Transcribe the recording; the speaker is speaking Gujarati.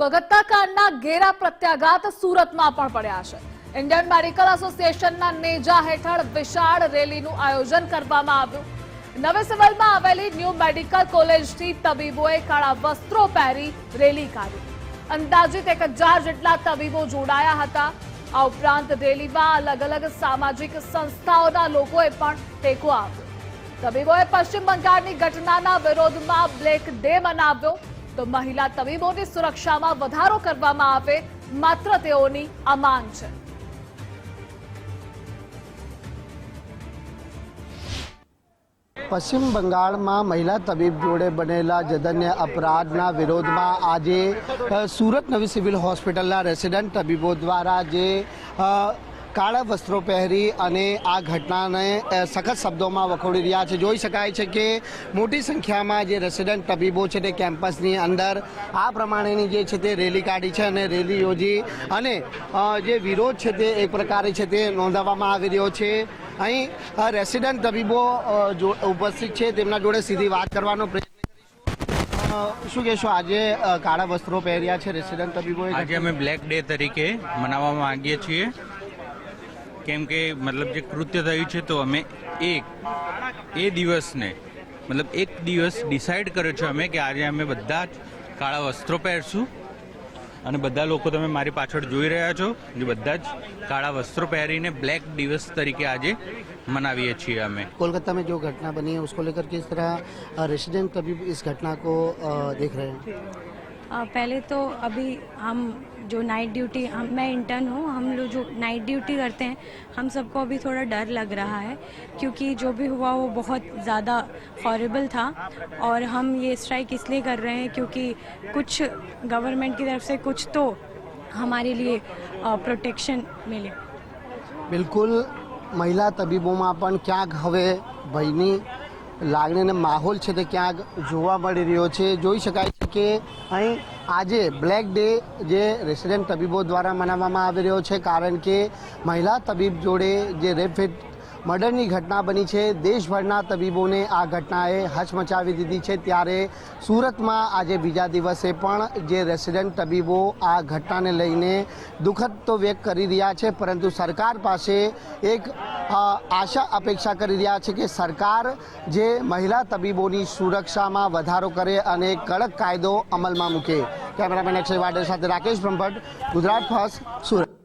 કોલકાતા ઘેરા પ્રત્યાઘાત સુરતમાં પણ પડ્યા છે. ઇન્ડિયન મેડિકલ એસોસિએશનના નેજા હેઠળ વિશાળ રેલીનું આયોજન કરવામાં આવ્યું. નવે સિવિલમાં આવેલી ન્યૂ મેડિકલ કોલેજથી તબીબોએ કાળા વસ્ત્રો પહેરી રેલી કાઢી. અંદાજિત એક જેટલા તબીબો જોડાયા હતા. આ ઉપરાંત રેલીમાં અલગ અલગ સામાજિક સંસ્થાઓના લોકોએ પણ ટેકો આપ્યો. તબીબોએ પશ્ચિમ બંગાળની ઘટનાના વિરોધમાં બ્લેક ડે મનાવ્યો. તો મહિલા તબીબોની સુરક્ષામાં વધારો કરવામાં આવે, માત્ર તેઓની આ માંગ છે. પશ્ચિમ બંગાળમાં મહિલા તબીબ જોડે બનેલા જધન્ય અપરાધના વિરોધમાં આજે સુરત નવી સિવિલ હોસ્પિટલના રેસિડન્ટ તબીબો દ્વારા જે કાળા વસ્ત્રો પહેરી અને આ ઘટનાને સખત શબ્દોમાં વખોડી રહ્યા છે. જોઈ શકાય છે કે મોટી સંખ્યામાં જે રેસિડન્ટ તબીબો છે તે કેમ્પસની અંદર, આ પ્રમાણેની જે છે તે રેલી કાઢી છે અને રેલી યોજી અને જે વિરોધ છે તે એક પ્રકારે છે તે નોંધાવવામાં આવી રહ્યો છે. અહીં રેસિડેન્ટ તબીબો ઉપસ્થિત છે, તેમના જોડે સીધી વાત કરવાનો પ્રયત્ન શું કહેશો? આજે કાળા વસ્ત્રો પહેર્યા છે રેસિડન્ટ તબીબોએ? આજે અમે બ્લેક ડે તરીકે મનાવવા માંગીએ છીએ. કેમ કે મતલબ જે કૃત્ય થયું છે તો અમે એક એ દિવસને મતલબ એક દિવસ ડિસાઈડ કર્યો છે અમે કે આજે અમે બધા જ કાળા વસ્ત્રો પહેરશું અને બધા લોકો તમે મારી પાછળ જોઈ રહ્યા છો જે બધા જ કાળા વસ્ત્રો પહેરીને બ્લેક દિવસ તરીકે આજે મનાવીએ છીએ અમે कोलकाता में जो घटना बनी है उसको लेकर किस तरह अ, रेसिडेंट तबीब इस घटना को अ, देख रहे हैं अ, पहले तो अभी हम जो नाइट ड्यूटी हम मैं इंटर्न हूँ हम लोग जो नाइट ड्यूटी करते हैं हम सबको अभी थोड़ा डर लग रहा है क्योंकि जो भी हुआ वो बहुत ज़्यादा हॉरेबल था और हम ये स्ट्राइक इसलिए कर रहे हैं क्योंकि कुछ गवर्नमेंट की तरफ से कुछ तो हमारे लिए प्रोटेक्शन मिले બિલકુલ મહિલા તબીબોમાં પણ ક્યાંક હવે ભયની લાગણીને માહોલ છે તે ક્યાંક જોવા મળી રહ્યો છે. જોઈ શકાય છે કે અહીં આજે બ્લેક ડે જે રેસિડેન્ટ તબીબો દ્વારા મનાવવામાં આવી રહ્યો છે, કારણ કે મહિલા તબીબ જોડે જે રેપફેટ મર્ડરની ઘટના બની છે. દેશભરના તબીબોને આ ઘટનાએ હચમચાવી દીધી છે. ત્યારે સુરતમાં આજે બીજા દિવસે પણ જે રેસિડેન્ટ તબીબો આ ઘટનાને લઈને દુઃખદ તો વ્યક્ત કરી રહ્યા છે, પરંતુ સરકાર પાસે એક આશા અપેક્ષા કરી રહ્યા છે કે સરકાર જે મહિલા તબીબોની સુરક્ષામાં વધારો કરે અને કડક કાયદો અમલમાં મૂકે. કેમેરામેન અક્ષય વાડેર સાથે રાકેશ બ્રહ્મભટ્ટ, ગુજરાત ફર્સ્ટ, સુરત.